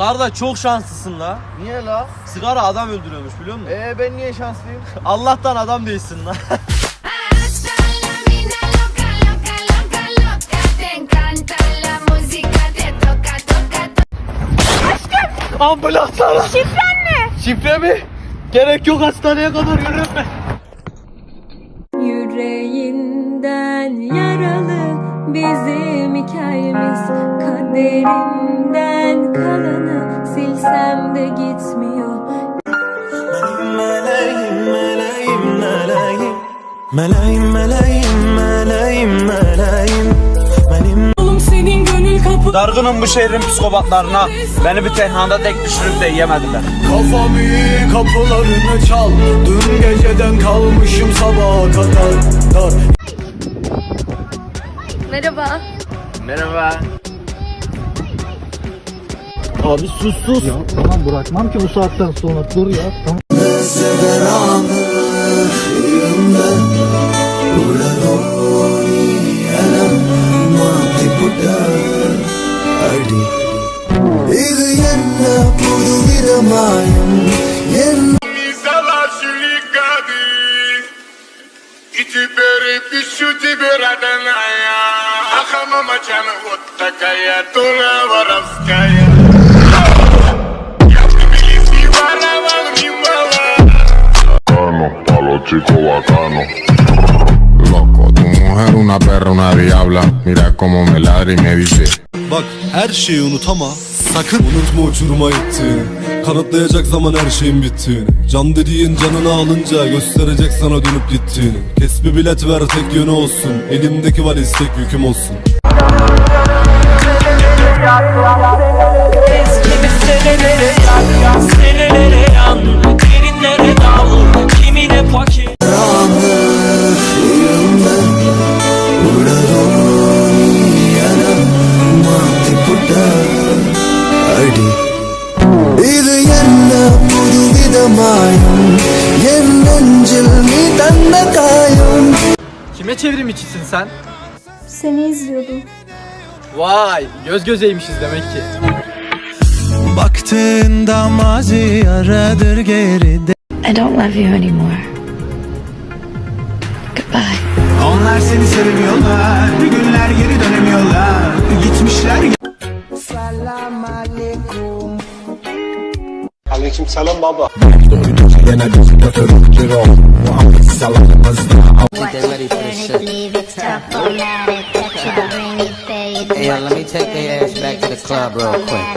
Kardeş çok şanslısın la. Niye la? Sigara adam öldürüyormuş biliyor musun? Ee ben niye şanslıyım? Allah'tan adam değilsin la. Ambulans ara. Şifren ne? Şifre mi? Gerek yok hastaneye kadar yürüyorum ben. Yüreğinden yaralı bizim hikayemiz. Kaderinden kalanı silsem de gitmiyor. Meleğim meleğim meleğim Meleğim. Meleğim meleğim meleğim Benim Dargınım bu şehrin psikopatlarına. Beni bir tenhanda tek düşürüp de yemediler. Kafamı kapılarını çal. Dün geceden kalmışım sabaha kadar. Dar Merhaba Merhaba. Abi sus sus. Ya tamam bırakmam ki bu saatten sonra dur ya. Tamam. இது என்ன мама мочана вот такая дура воровская. Loco, tu mujer una perra, una diabla. Mira cómo me ladra y me dice. Bak her şeyi unut ama sakın Unutma uçuruma gittiğini Kanıtlayacak zaman her şeyin bittiğini Can dediğin canını alınca gösterecek sana dönüp gittiğini Kes bir bilet ver tek yönü olsun Elimdeki valiz tek yüküm olsun அடி இது என்ன புதுவிதமாயும் என் நெஞ்சில் நீ தந்த காயம் Kime çevrim içisin sen? Seni izliyordum Vay göz gözeymişiz demek ki. Baktığında mazi aradır geride I don't love you anymore. Goodbye. Onlar seni sevmiyorlar Bir günler geri dönemiyorlar Gitmişler format it, touch it, bring it, Hey, let me take their ass back to the club real quick.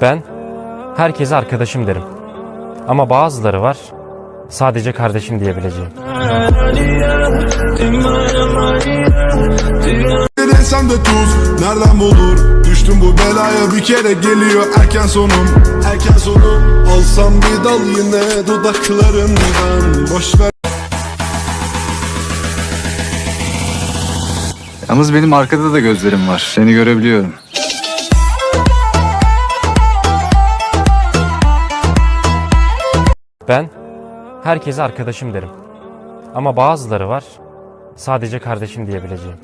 Ben herkese arkadaşım derim. Ama bazıları var sadece kardeşim diyebileceğim. Sen de tuz, nereden bulur? Düştüm bu belaya bir kere geliyor erken sonum Erken sonum Alsam bir dal yine dudaklarından Boş ver Yalnız benim arkada da gözlerim var. Seni görebiliyorum. Ben herkese arkadaşım derim. Ama bazıları var sadece kardeşim diyebileceğim.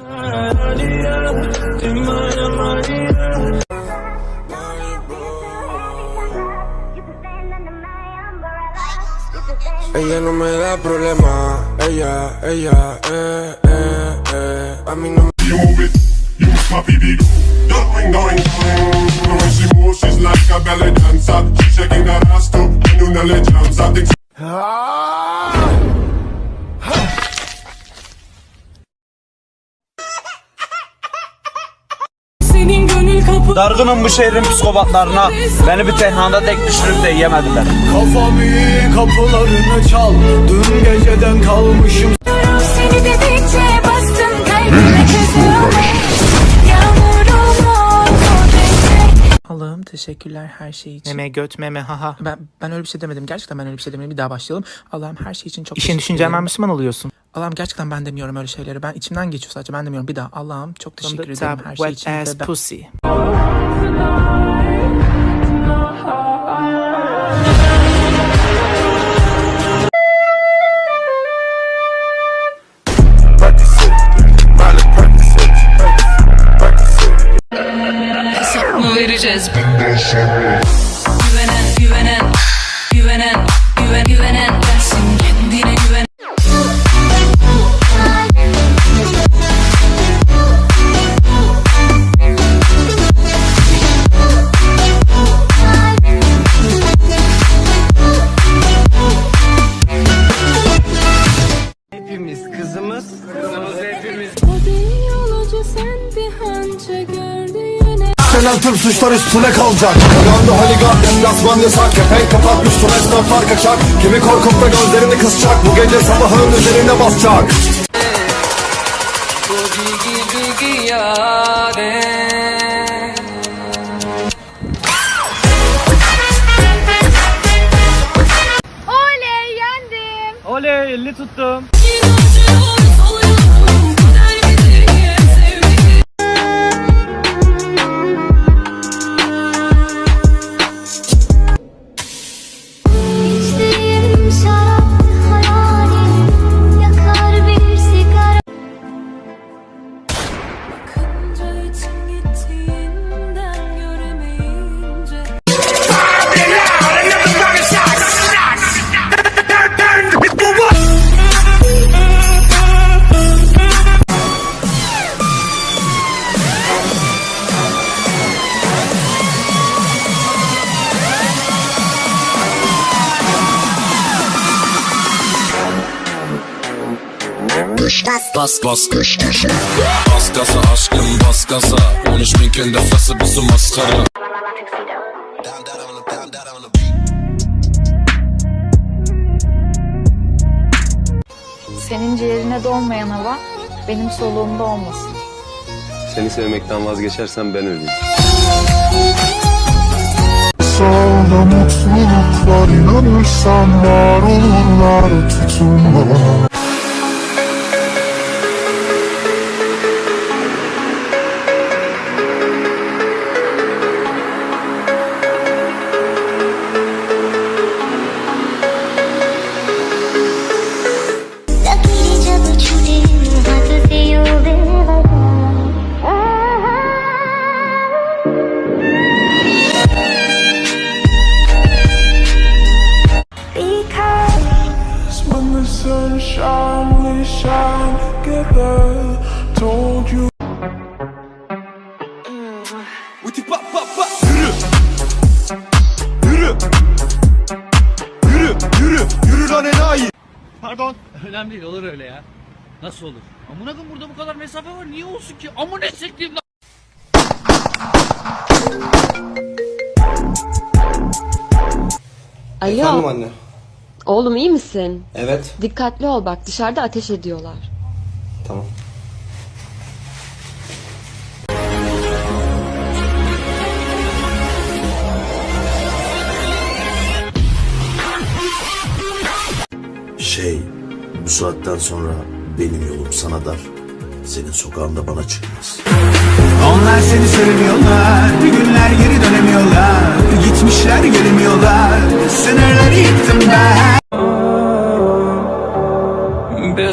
Ella no me da problema. Ella, ella, eh, eh, eh. A mí no You move it, you move my baby Going, going, going. And when she moves, she's like a belly dancer. She's shaking that ass too, and you know the jumps I think Dargınım bu şehrin psikopatlarına. Beni bir tenhanda tek düşürüp de yemediler. Kafamı kapılarını çal Dün geceden kalmışım Seni dedikçe bastım kalbime. Allah'ım teşekkürler her şey için. Meme göt meme haha. Ben ben öyle bir şey demedim. Gerçekten ben öyle bir şey demedim. Bir daha başlayalım. Allah'ım her şey için çok İşin teşekkür düşüncen. Müslüman oluyorsun. Allah'ım gerçekten ben demiyorum öyle şeyleri. Ben içimden geçiyor sadece ben demiyorum. Bir daha Allah'ım çok teşekkür ederim her şey için. Wet ass pussy. vereceğiz. Güvenen, güvenen, güvenen, güvenen. Senel tüm suçlar üstüne kalacak. Yandı holigan deplasman yasak. Kepenk kapatmış tüm esnaflar kaçak Kimi korkup da gözlerini kısacak. Bu gece sabahın üzerine basacak. Oley yendim. Oley elini tuttum. Bas bas. Kış kışı Bas gaza aşkım bas gaza. 13 bin kendi fası bizim maskara. Senin ciğerine dolmayan hava benim soluğumda olmasın. Seni sevmekten vazgeçersen ben öleyim. Sağda mutluluk var inanırsan var olurlar. Tutun bana shine together Told you Yürü Yürü Yürü Yürü lan enayi Pardon. Önemli değil olur öyle ya. Nasıl olur? Amına koyayım burada bu kadar mesafe var. Niye olsun ki? Amına siktiğim lan. Alo. anne Oğlum iyi misin? Evet. Dikkatli ol bak dışarıda ateş ediyorlar. Tamam. Şey bu saatten sonra benim yolum sana dar. Senin sokağında bana çıkmaz. Onlar seni sevmiyorlar Günler geri dönemiyorlar. Gitmişler gelemiyorlar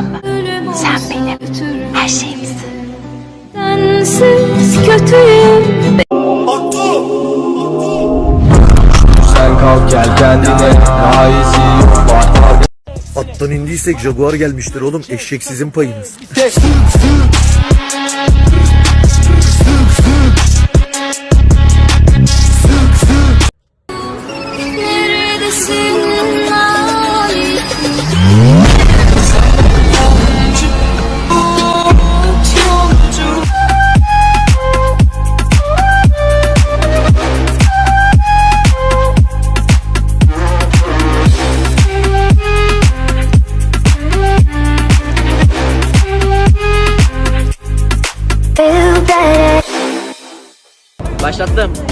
tamam mı? Sen benim her şeyimsin. Sensiz kötüyüm. Sen kalk gel kendine. Daha iyisi yok var. Attan indiysek Jaguar gelmiştir oğlum eşek sizin payınız shut them.